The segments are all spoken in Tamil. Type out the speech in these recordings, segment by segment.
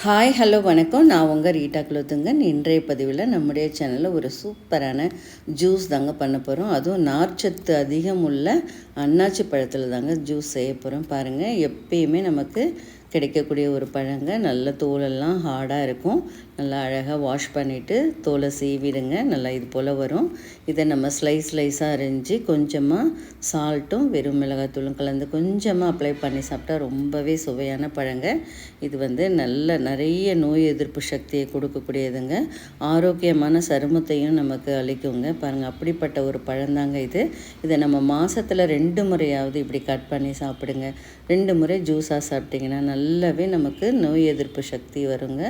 ஹாய் ஹலோ வணக்கம். நான் உங்கள் ரீட்டா குலோத்துங்க இன்றைய பதிவில் நம்முடைய சேனலில் ஒரு சூப்பரான ஜூஸ் தாங்க பண்ண போகிறோம் அதுவும் நார்ச்சத்து அதிகம் உள்ள அன்னாச்சி பழத்தில் தாங்க ஜூஸ் செய்ய போகிறோம் பாருங்கள் எப்பயுமே நமக்கு கிடைக்கக்கூடிய ஒரு பழங்க. நல்ல தோலெல்லாம் ஹார்டாக இருக்கும். நல்லா அழகாக வாஷ் பண்ணிவிட்டு தோலை சீவிடுங்க. நல்லா இது போல் வரும். இதை நம்ம ஸ்லைஸ் ஸ்லைஸாக அரிஞ்சு கொஞ்சமாக சால்ட்டும் வெறும் மிளகாத்தூளும் கலந்து கொஞ்சமாக அப்ளை பண்ணி சாப்பிட்டா ரொம்பவே சுவையான பழங்க. இது வந்து நல்ல நிறைய நோய் எதிர்ப்பு சக்தியை கொடுக்கக்கூடியதுங்க. ஆரோக்கியமான சருமத்தையும் நமக்கு அளிக்குங்க. பாருங்கள் அப்படிப்பட்ட ஒரு பழந்தாங்க இது. இதை நம்ம மாதத்தில் ரெண்டு முறையாவது இப்படி கட் பண்ணி சாப்பிடுங்க. ரெண்டு முறை ஜூஸாக சாப்பிட்டிங்கன்னா நல்லாவே நமக்கு நோய் எதிர்ப்பு சக்தி வருங்க.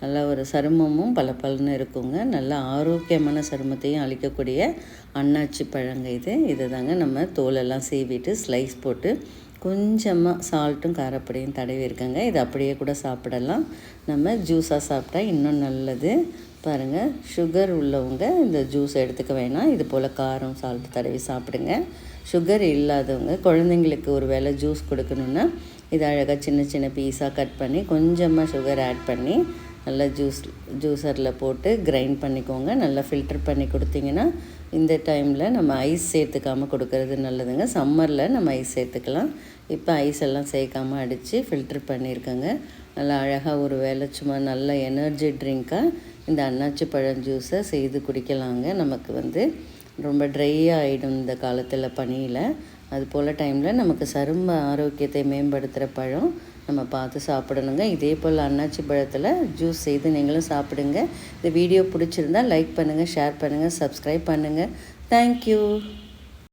நல்லா ஒரு சருமமும் பல பலன்னு இருக்குங்க. நல்ல ஆரோக்கியமான சருமத்தையும் அளிக்கக்கூடிய அன்னாச்சி பழங்க இது. இதை தாங்க நம்ம தோலெல்லாம் சீவிட்டு ஸ்லைஸ் போட்டு கொஞ்சமாக சால்ட்டும் காரப்பொடியும் தடவி இருக்கங்க. இது அப்படியே கூட சாப்பிடலாம். நம்ம ஜூஸாக சாப்பிட்டா இன்னும் நல்லது. பாருங்கள் சுகர் உள்ளவங்க இந்த ஜூஸ் எடுத்துக்க வேணாம். இது போல் காரம் சால்ட் தடவி சாப்பிடுங்க. சுகர் இல்லாதவங்க குழந்தைங்களுக்கு ஒரு வேளை ஜூஸ் கொடுக்கணுன்னா இது அழகாக சின்ன சின்ன பீஸாக கட் பண்ணி கொஞ்சமாக சுகர் ஆட் பண்ணி நல்லா ஜூஸ் ஜூஸரில் போட்டு கிரைண்ட் பண்ணிக்கோங்க. நல்லா ஃபில்டர் பண்ணி கொடுத்தீங்கன்னா இந்த டைமில் நம்ம ஐஸ் சேர்த்துக்காமல் கொடுக்கறது நல்லதுங்க. சம்மரில் நம்ம ஐஸ் சேர்த்துக்கலாம். இப்போ ஐஸ் எல்லாம் சேர்க்காமல் அடித்து ஃபில்டர் பண்ணியிருக்கேங்க நல்லா அழகாக ஒரு வேலை சும்மா நல்ல எனர்ஜி ட்ரிங்க்காக இந்த அன்னாச்சி பழம் ஜூஸை செய்து குடிக்கலாங்க. நமக்கு வந்து ரொம்ப ட்ரை ஆகிடும் இந்த காலத்தில் பனியில். அது போல் டைமில் நமக்கு சரும ஆரோக்கியத்தை மேம்படுத்துகிற பழம் நம்ம பார்த்து சாப்பிடணுங்க. இதே போல் அன்னாச்சி பழத்தில் ஜூஸ் செய்து நீங்களும் சாப்பிடுங்க. இந்த வீடியோ பிடிச்சிருந்தா லைக் பண்ணுங்கள் ஷேர் பண்ணுங்கள் சப்ஸ்கிரைப் பண்ணுங்கள் தேங்க்யூ